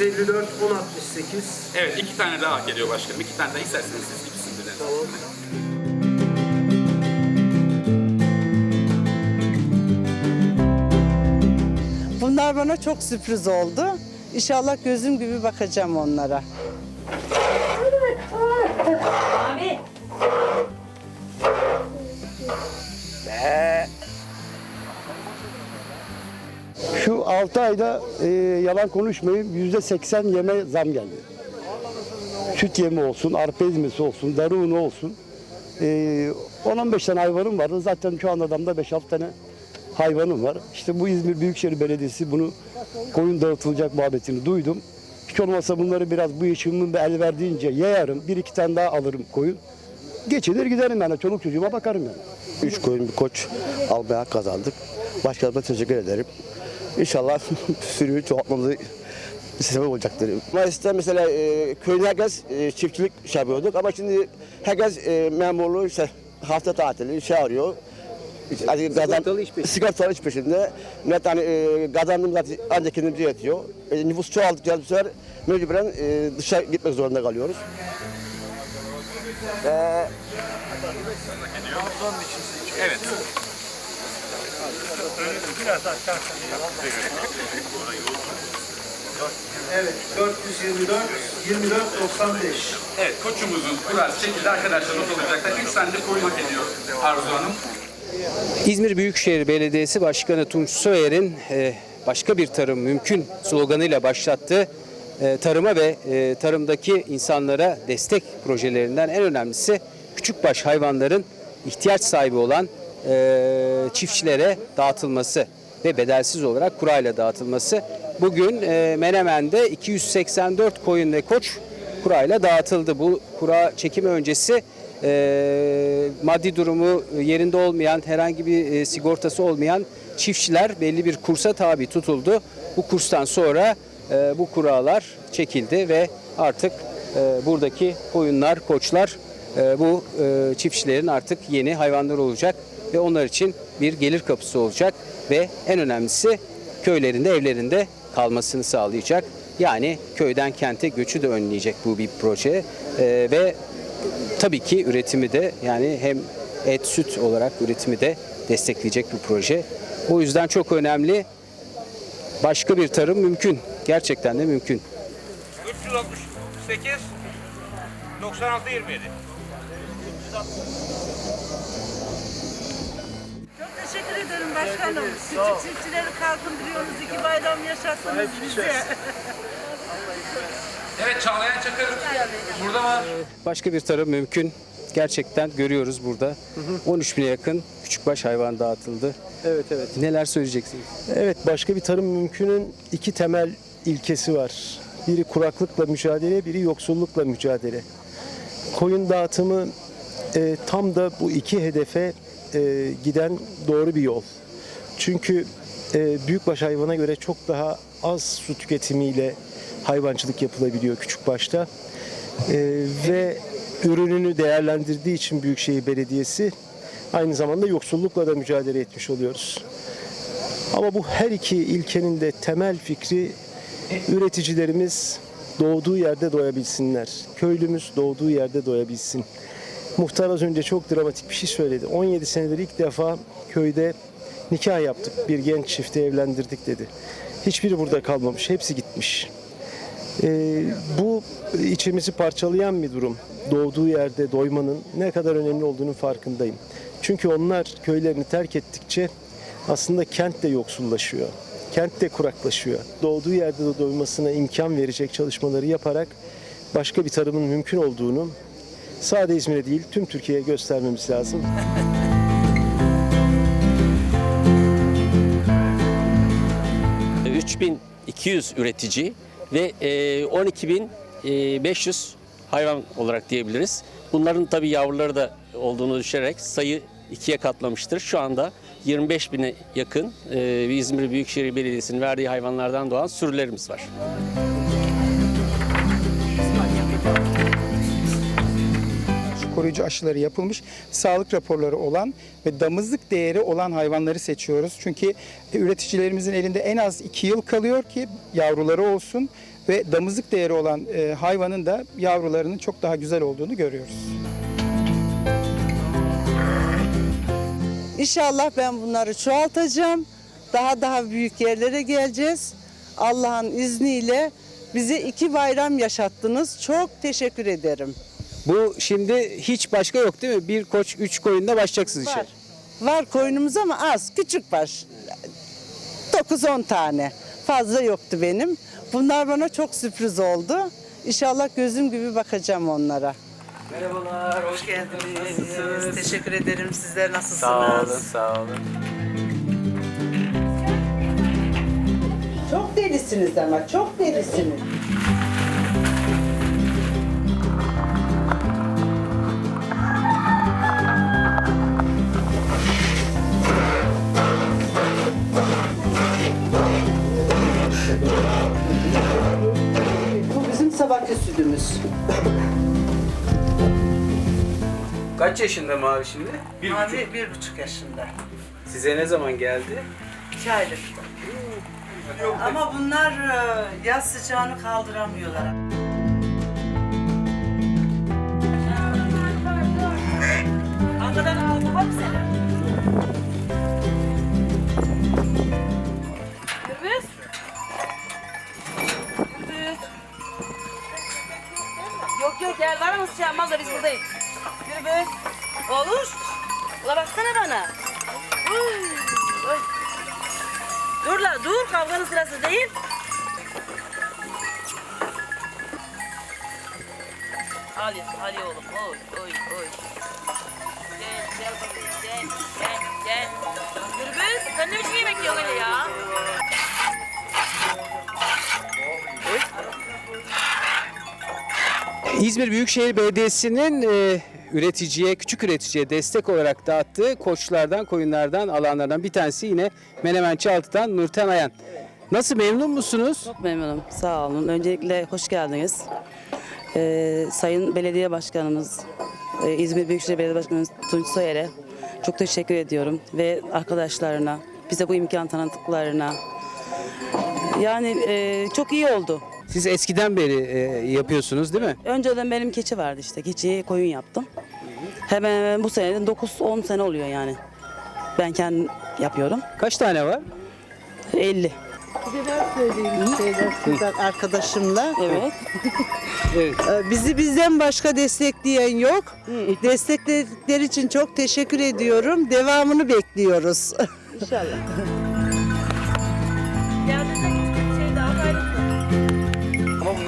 354 1068. Evet iki tane daha geliyor başkanım. İki tane daha isterseniz siz ikisini birden. Tamam. Bunlar bana çok sürpriz oldu. İnşallah gözüm gibi bakacağım onlara. Şu 6 ayda e, yalan konuşmayayım yüzde 80 yeme zam geldi. Süt yemi olsun, arpa ezmesi olsun, darı unu olsun. E, 10-15 tane hayvanım vardı. Zaten şu anda adamda 5-6 tane hayvanım var. İşte bu İzmir Büyükşehir Belediyesi bunu koyun dağıtılacak muhabbetini duydum. Hiç olmazsa bunları biraz bu yaşımın el verdiğince yayarım. Bir iki tane daha alırım koyun. Geçinir giderim yani. Çoluk çocuğuma bakarım yani. Üç koyun bir koç almaya kazandık. Başkanıma teşekkür ederim. İnşallah sürüyü çoğaltmamızı sebep olacaktır. Mayıs'ta mesela e, köyde herkes e, çiftçilik şey yapıyorduk ama şimdi herkes e, memurluğu işte hafta tatili işe arıyor. Hani sigortalı iş peşinde. Sigortalı iş peşinde. Millet hani e, kazandığımız zaten ancak kendimize yetiyor. E, nüfus çoğaldıkça bu sefer mecburen e, dışarı gitmek zorunda kalıyoruz. Evet. Evet 424 24 95. Evet koçumuzun kurası çekildi. Arkadaşlar not alacaklar. Üç tane de koyun hak ediyor Arzu Hanım. İzmir Büyükşehir Belediyesi Başkanı Tunç Soyer'in e, başka bir tarım mümkün sloganıyla başlattığı e, tarıma ve e, tarımdaki insanlara destek projelerinden en önemlisi küçükbaş hayvanların ihtiyaç sahibi olan e, çiftçilere dağıtılması ve bedelsiz olarak kurayla dağıtılması. Bugün e, Menemen'de 284 koyun ve koç kurayla dağıtıldı. Bu kura çekimi öncesi e, maddi durumu yerinde olmayan, herhangi bir e, sigortası olmayan çiftçiler belli bir kursa tabi tutuldu. Bu kurstan sonra e, bu kuralar çekildi ve artık e, buradaki koyunlar, koçlar e, bu e, çiftçilerin artık yeni hayvanlar olacak ve onlar için bir gelir kapısı olacak ve en önemlisi köylerinde, evlerinde kalmasını sağlayacak. Yani köyden kente göçü de önleyecek bu bir proje E, ve tabii ki üretimi de yani hem et süt olarak üretimi de destekleyecek bir proje. O yüzden çok önemli. Başka bir tarım mümkün. Gerçekten de mümkün. 368 96 27. Teşekkür ederim başkanım. Küçük çiftçileri kalkındırıyorsunuz. İki bayram yaşattınız bize. Evet Çağlayan Çakır burada var. Başka bir tarım mümkün. Gerçekten görüyoruz burada. 13 bine yakın küçükbaş hayvan dağıtıldı. Evet evet. Neler söyleyeceksiniz? Evet başka bir tarım mümkünün iki temel ilkesi var. Biri kuraklıkla mücadele, biri yoksullukla mücadele. Koyun dağıtımı e, tam da bu iki hedefe e, giden doğru bir yol. Çünkü e, büyükbaş hayvana göre çok daha az su tüketimiyle hayvancılık yapılabiliyor küçükbaşta. E, ve ürününü değerlendirdiği için Büyükşehir Belediyesi aynı zamanda yoksullukla da mücadele etmiş oluyoruz. Ama bu her iki ilkenin de temel fikri üreticilerimiz doğduğu yerde doyabilsinler. Köylümüz doğduğu yerde doyabilsin. Muhtar az önce çok dramatik bir şey söyledi. 17 senedir ilk defa köyde nikah yaptık. Bir genç çifti evlendirdik dedi. Hiçbiri burada kalmamış. Hepsi gitmiş. Ee, bu içimizi parçalayan bir durum. Doğduğu yerde doymanın ne kadar önemli olduğunun farkındayım. Çünkü onlar köylerini terk ettikçe aslında kent de yoksullaşıyor. Kent de kuraklaşıyor. Doğduğu yerde de doymasına imkan verecek çalışmaları yaparak başka bir tarımın mümkün olduğunu sadece İzmir'e değil tüm Türkiye'ye göstermemiz lazım. 3200 üretici ve e, 12500 hayvan olarak diyebiliriz. Bunların tabii yavruları da olduğunu düşünerek sayı ikiye katlamıştır. Şu anda 25 bine yakın e, İzmir Büyükşehir Belediyesi'nin verdiği hayvanlardan doğan sürülerimiz var. Koruyucu aşıları yapılmış, sağlık raporları olan ve damızlık değeri olan hayvanları seçiyoruz. Çünkü üreticilerimizin elinde en az 2 yıl kalıyor ki yavruları olsun ve damızlık değeri olan e, hayvanın da yavrularının çok daha güzel olduğunu görüyoruz. İnşallah ben bunları çoğaltacağım. Daha daha büyük yerlere geleceğiz. Allah'ın izniyle bize iki bayram yaşattınız. Çok teşekkür ederim. Bu şimdi hiç başka yok değil mi? Bir koç, üç koyunda başlayacaksınız Var. işe. Var koyunumuz ama az, küçük baş. 9-10 tane. Fazla yoktu benim. Bunlar bana çok sürpriz oldu. İnşallah gözüm gibi bakacağım onlara. Merhabalar, hoş geldiniz. Teşekkür ederim. Sizler nasılsınız? sağ olun. Çok delisiniz ama, çok delisiniz. Kaç yaşında Mavi şimdi? Mavi bir buçuk yaşında. Size ne zaman geldi? İki aylık. Ama bunlar e, yaz sıcağını kaldıramıyorlar. Ankara'dan aldın mı? Gürbüz. Gürbüz. Yok yok gel var mı şey yapmaz da biz buradayız. Gürbüz. Olur. Ula baksana bana. Uy. Dur la dur kavganın sırası değil. Al ya, al ya oğlum. Oy, oy, oy. Gel, gel bakayım. Gel, gel, gel. Gürbüz, sen ne biçim yemek yiyorsun öyle ya? İzmir Büyükşehir Belediyesi'nin e, üreticiye, küçük üreticiye destek olarak dağıttığı koçlardan, koyunlardan, alanlardan bir tanesi yine Menemen Çaltı'dan Nurten Ayan. Nasıl memnun musunuz? Çok memnunum. Sağ olun. Öncelikle hoş geldiniz. Ee, Sayın Belediye Başkanımız, e, İzmir Büyükşehir Belediye Başkanımız Tunç Soyer'e çok teşekkür ediyorum. Ve arkadaşlarına, bize bu imkan tanıttıklarına. Yani e, çok iyi oldu. Siz eskiden beri e, yapıyorsunuz değil mi? Önceden benim keçi vardı işte. Keçiyi koyun yaptım. Hemen hemen bu sene 9-10 sene oluyor yani. Ben kendim yapıyorum. Kaç tane var? 50. Bir de ben söyleyeyim şeyler arkadaşımla. Evet. Evet. Ee, Bizi bizden başka destekleyen yok. Destekledikleri için çok teşekkür ediyorum. Devamını bekliyoruz. İnşallah.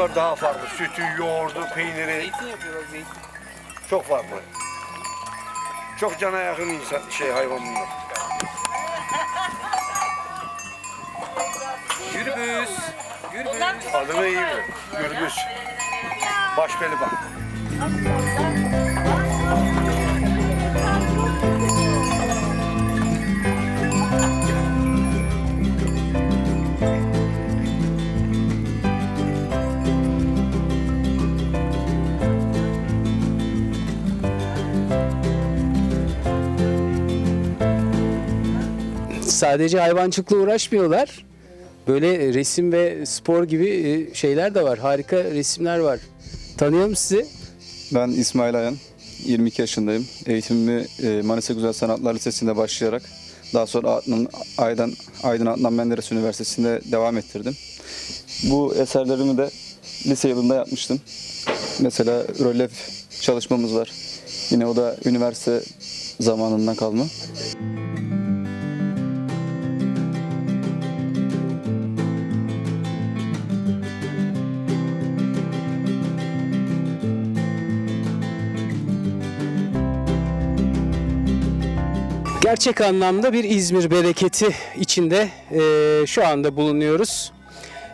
bunlar daha farklı. Sütü, yoğurdu, peyniri. Çok farklı. Çok cana yakın insan şey hayvan bunlar. Gürbüz. Çok Adını iyi bilir. Gürbüz. Başbeli bak. Sadece hayvancılıkla uğraşmıyorlar. Böyle resim ve spor gibi e, şeyler de var. Harika resimler var. Tanıyorum sizi. Ben İsmail Ayan, 22 yaşındayım. Eğitimimi e, Manisa Güzel Sanatlar Lisesi'nde başlayarak daha sonra Adnan, Aydın, Aydın Adnan Menderes Üniversitesi'nde devam ettirdim. Bu eserlerimi de lise yılında yapmıştım. Mesela rölyef çalışmamız var. Yine o da üniversite zamanından kalma. Gerçek anlamda bir İzmir bereketi içinde e, şu anda bulunuyoruz.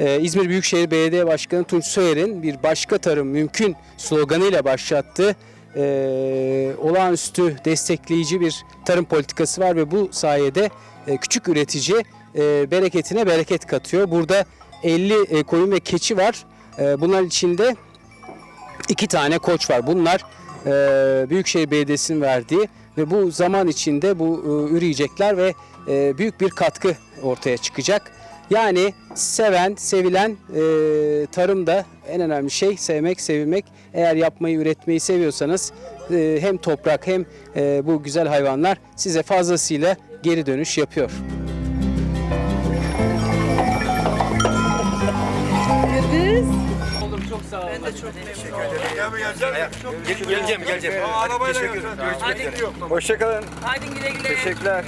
E, İzmir Büyükşehir Belediye Başkanı Tunç Soyer'in bir başka tarım mümkün sloganıyla başlattığı e, olağanüstü destekleyici bir tarım politikası var ve bu sayede e, küçük üretici e, bereketine bereket katıyor. Burada 50 e, koyun ve keçi var. E, bunların içinde iki tane koç var. Bunlar e, Büyükşehir Belediyesi'nin verdiği ve bu zaman içinde bu e, üreyecekler ve e, büyük bir katkı ortaya çıkacak. Yani seven, sevilen e, tarımda en önemli şey sevmek, sevilmek. Eğer yapmayı, üretmeyi seviyorsanız e, hem toprak hem e, bu güzel hayvanlar size fazlasıyla geri dönüş yapıyor. Çok sağ olun. Ben de çok Geleceğim geleceğim. Arabayla Hadi, Hoşçakalın. hadi güle güle. Teşekkürler.